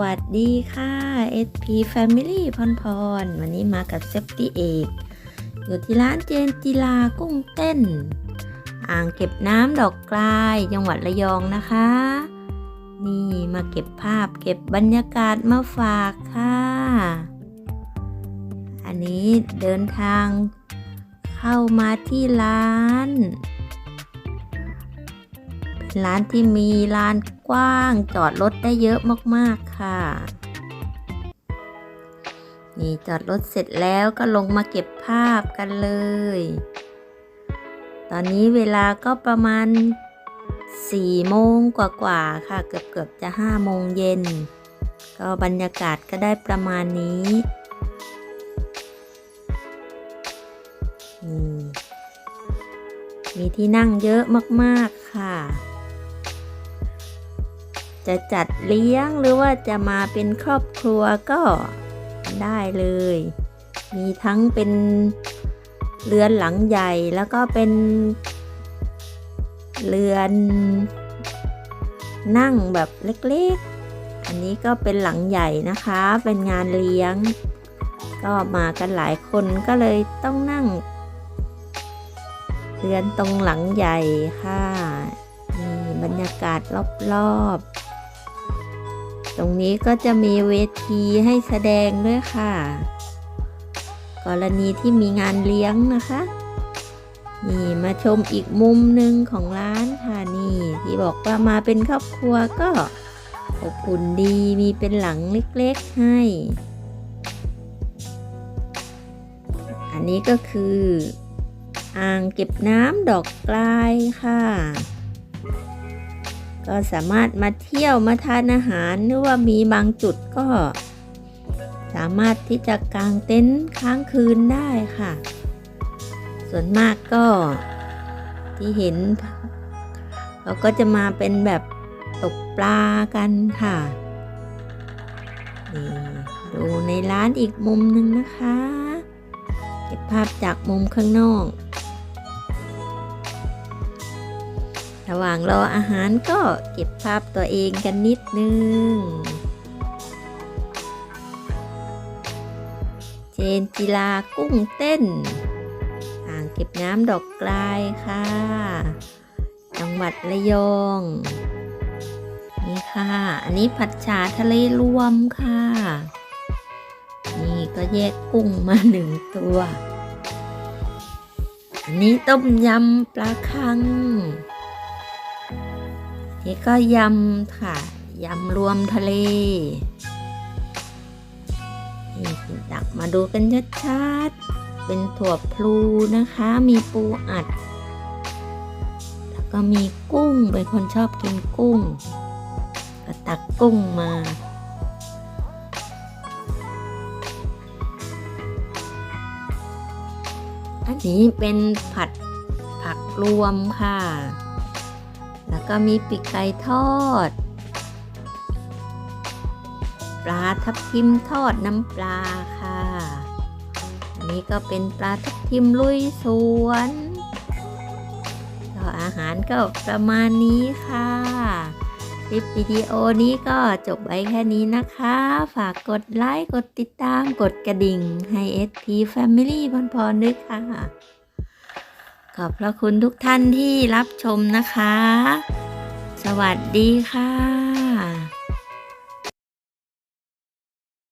วัสดีค่ะ SP Family พรพร วันนี้มากับเซฟตี้เอกอยู่ที่ร้านเจนจิลากุ้งเต้น อ่างเก็บน้ำดอกกลายจังหวัดระยองนะคะ นี่มาเก็บภาพเก็บบรรยากาศมาฝากค่ะ อันนี้เดินทางเข้ามาที่ร้าน เป็นร้านที่มีลานกว้าง จอดรถได้เยอะมากๆค่ะ นี่จอดรถเสร็จแล้วก็ลงมาเก็บภาพกันเลย ตอนนี้เวลาก็ประมาณ4โมงกว่าๆค่ะ เกือบๆจะ5โมงเย็น ก็บรรยากาศก็ได้ประมาณนี้นี่มีที่นั่งเยอะมาก ๆ ค่ะ จะจัดเลี้ยงหรือว่าจะมาเป็นครอบครัวก็ได้เลย มีทั้งเป็นเรือนหลังใหญ่แล้วก็เป็น เรือน นั่งแบบเล็กๆ อันนี้ก็เป็นหลังใหญ่นะคะ เป็นงานเลี้ยง ก็มากันหลายคนก็เลยต้องนั่ง เรือนตรงหลังใหญ่ค่ะนี่บรรยากาศรอบๆ ตรงนี้ก็จะมีเวทีให้แสดงด้วยค่ะ กรณีที่มีงานเลี้ยงนะคะ นี่มาชมอีกมุมหนึ่งของร้านค่ะนี่ ที่บอกว่ามาเป็นครอบครัวก็อบอุ่นดีมีเป็นหลังเล็กๆให้ อันนี้ก็คือ อ่างเก็บน้ำดอกกลายค่ะ ก็สามารถมาเที่ยวมาทานอาหารหรือว่ามีบางจุดก็ สามารถที่จะกางเต็นท์ค้างคืนได้ค่ะ ส่วนมากก็ที่เห็นเขาก็จะมาเป็นแบบตกปลากันค่ะนี่ดูในร้านอีกมุมหนึ่งนะคะ เก็บภาพจากมุมข้างนอก ระหว่างรออาหารก็เก็บภาพตัวเองกันนิดนึง เจนกีฬากุ้งเต้น อ่างเก็บน้ำดอกกลายค่ะ จังหวัดระยอง นี่ค่ะ อันนี้ผัดฉาทะเลรวมค่ะ นี่ก็แยกกุ้งมาหนึ่งตัวอันนี้ต้มยำปลาคัง นี่ก็ยำค่ะ ยำรวมทะเล นี่ตักมาดูกันชัดๆ เป็นถั่วพลูนะคะ มีปูอัด แล้วก็มีกุ้ง เป็นคนชอบกินกุ้ง ก็ตักกุ้งมาอันนี้เป็นผัดผักรวมค่ะ แล้วก็มีปีกไก่ทอด ปลาทับทิมทอดน้ำปลาค่ะ อันนี้ก็เป็นปลาทับทิมลุยสวนก็อาหารก็ประมาณนี้ค่ะคลิปวิดีโอนี้ก็จบไว้แค่นี้นะคะ ฝากกดไลค์ กดติดตาม กดกระดิ่ง ให้ SP Family พรพรด้วยค่ะ ขอบพระคุณทุกท่านที่รับชมนะคะ สวัสดีค่ะ